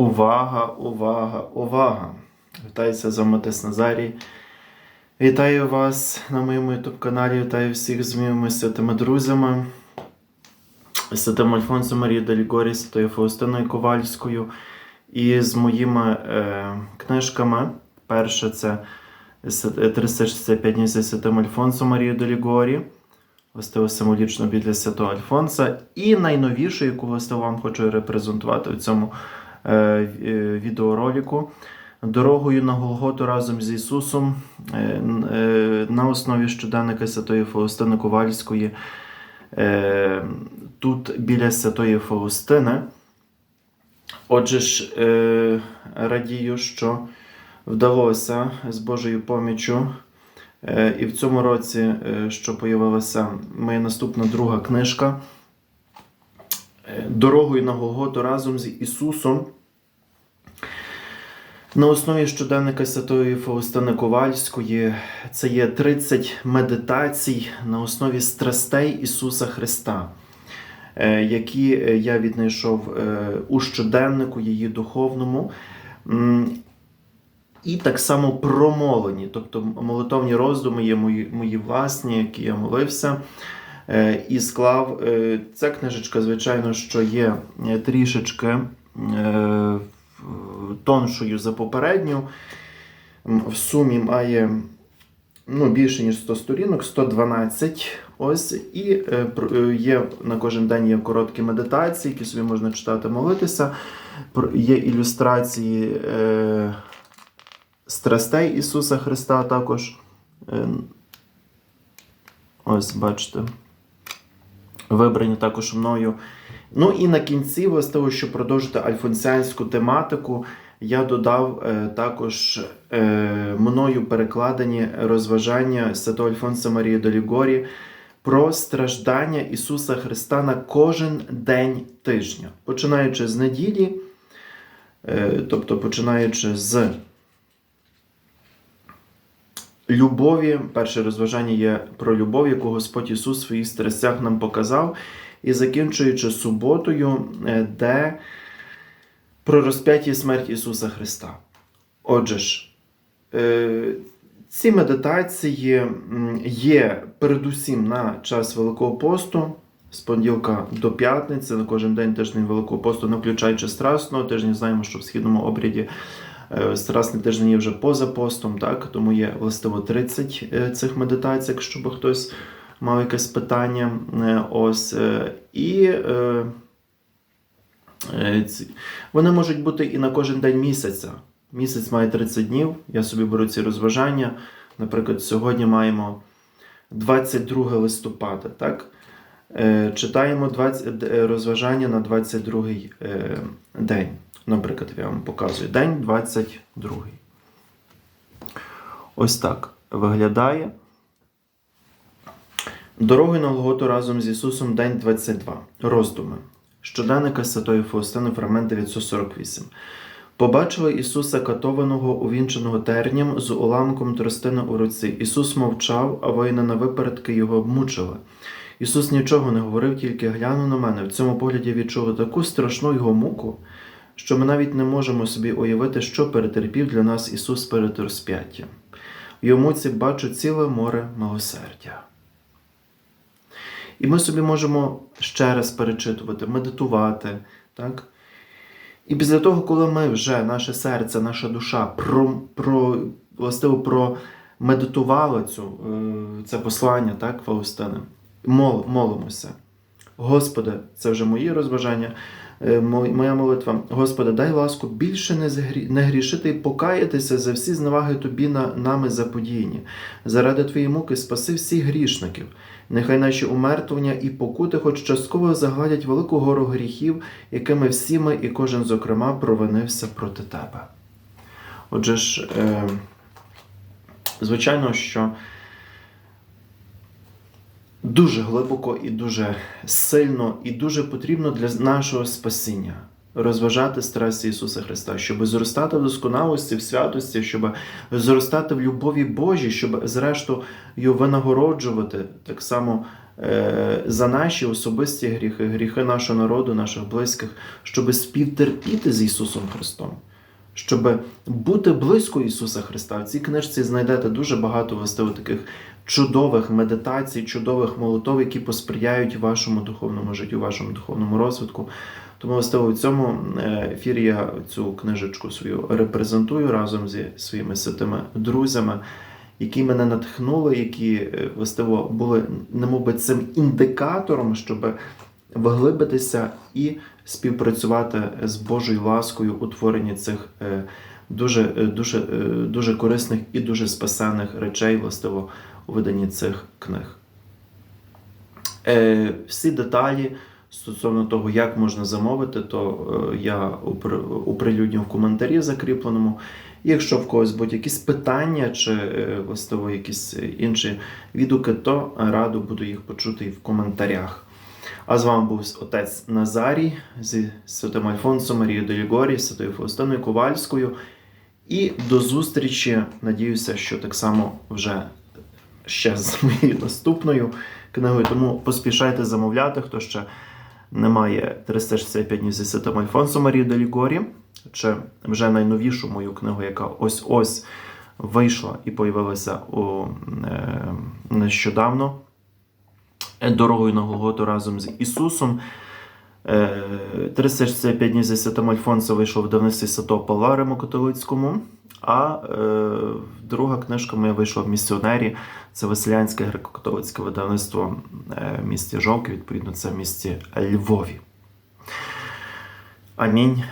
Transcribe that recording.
Увага, увага, увага! Вітаюся з вами Отець Назарій. Вітаю вас на моєму YouTube каналі. Вітаю всіх з моїми святими друзями. Святим Альфонсом Марією Делігорі, Святою Фаустиною Ковальською і з моїми е, книжками. Перше це 365 днів зі Святим Альфонсом Марією Делігорі. Властиво символічно біля Святого Альфонса. І найновішу, яку вам хочу репрезентувати в цьому е, е, відеоролику. Дорогою на Голготу разом з Ісусом е, на основі щоденника Святої Фаустини Ковальської. Тут біля Святої Фаустини. Отже ж, радію, що вдалося з Божою поміччю. І в цьому році, що появилася моя наступна друга книжка Дорогою на Голготу разом з Ісусом. На основі щоденника Святої Фаустини Ковальської це є 30 медитацій на основі страстей Ісуса Христа, е, які е, я віднайшов е, у щоденнику її духовному. І так само промолені, тобто молитовні роздуми є мої, мої власні, які я молився. Е, І склав е, ця книжечка, звичайно, що є е, трішечки тоншою за попередню. В сумі має ну, більше, ніж 100 сторінок, 112. Ось, і є на кожен день є короткі медитації, які собі можна читати, молитися. Є ілюстрації е, страстей Ісуса Христа також. Ось, бачите. Вибрані також мною. Ну і на кінці, властиво, щоб продовжити альфонсіанську тематику, я додав е, також е, мною перекладені розважання Святого Альфонса Марії Долігорі про страждання Ісуса Христа на кожен день тижня, починаючи з неділі, е, тобто починаючи з любові. Перше розважання є про любов, яку Господь Ісус в своїх страстях нам показав, і закінчуючи суботою, е, де про розп'яття і смерть Ісуса Христа. Отже ж, е, ці медитації є передусім на час Великого посту, з понеділка до п'ятниці, на кожен день тиждень Великого посту, не включаючи страсного тижня. Знаємо, що в східному обряді страсний тиждень є вже поза постом, так? тому є властиво 30 е, цих медитацій, якщо би хтось мав якесь питання. Е, Ось. е, І е, е, вони можуть бути і на кожен день місяця. Місяць має 30 днів. Я собі беру ці розважання. Наприклад, сьогодні маємо 22 листопада. Так? Е, Читаємо 20, е, розважання на 22 е, день. Наприклад, я вам показую день 22. Ось так виглядає. Дорогою на Голготу разом з Ісусом, день 22. Роздуми. Щоденника Святої Фаустини, фрагмент 948. Побачили Ісуса катованого, увінченого терням з уламком тростини у руці. Ісус мовчав, а воїни на випередки його обмучили. Ісус нічого не говорив, тільки глянув на мене. В цьому погляді відчули таку страшну його муку, що ми навіть не можемо собі уявити, що перетерпів для нас Ісус перед розп'яттям. В його муці бачу ціле море милосердя. І ми собі можемо ще раз перечитувати, медитувати. Так? І після того, коли ми вже, наше серце, наша душа про, про, властиво промедитували е, це послання, так, Фаустини, мол, молимося. Господи, це вже мої розважання, моя молитва. Господи, дай ласку більше не, грішити і покаятися за всі зневаги Тобі на, нами заподіяні. Заради Твоєї муки спаси всіх грішників. Нехай наші умертвлення і покути хоч частково загладять велику гору гріхів, якими всі ми і кожен, зокрема, провинився проти Тебе. Отже ж, е, звичайно, що дуже глибоко і дуже сильно, і дуже потрібно для нашого спасіння розважати страсті Ісуса Христа, щоб зростати в досконалості, в святості, щоб зростати в любові Божій, щоб зрештою винагороджувати так само е, за наші особисті гріхи, гріхи нашого народу, наших близьких, щоб співтерпіти з Ісусом Христом, щоб бути близько Ісуса Христа. В цій книжці знайдете дуже багато властиво таких чудових медитацій, чудових молитов, які посприяють вашому духовному життю, вашому духовному розвитку. Тому властиво в цьому е, ефірі я цю книжечку свою репрезентую разом зі своїми святими друзями, які мене натхнули, які е, властиво були немовби цим індикатором, щоб вглибитися і співпрацювати з Божою ласкою у творенні цих е, дуже, дуже, дуже корисних і дуже спасенних речей, властиво у виданні цих книг. Е, Всі деталі стосовно того, як можна замовити, то е, я оприлюдню в коментарі закріпленому. Якщо в когось будуть якісь питання чи е, властиво якісь інші відгуки, то радо буду їх почути і в коментарях. А з вами був отець Назарій зі святим Альфонсом Марією Делігорі, святою Фаустиною Ковальською. І до зустрічі. Надіюся, що так само вже ще з моєю наступною книгою. Тому поспішайте замовляти, хто ще не має 365 днів зі святим Альфонсом Марією Делігорі, чи вже найновішу мою книгу, яка ось-ось вийшла і появилася у, е, нещодавно. Дорогою на Голготу разом з Ісусом. Е, 365 днів зі святим Альфонсо вийшов в давництві Святого Павла а е, друга книжка моя вийшла в місіонері. Це Веселянське греко-католицьке видавництво е, в місті Жовки, відповідно, це в місті Львові. Амінь.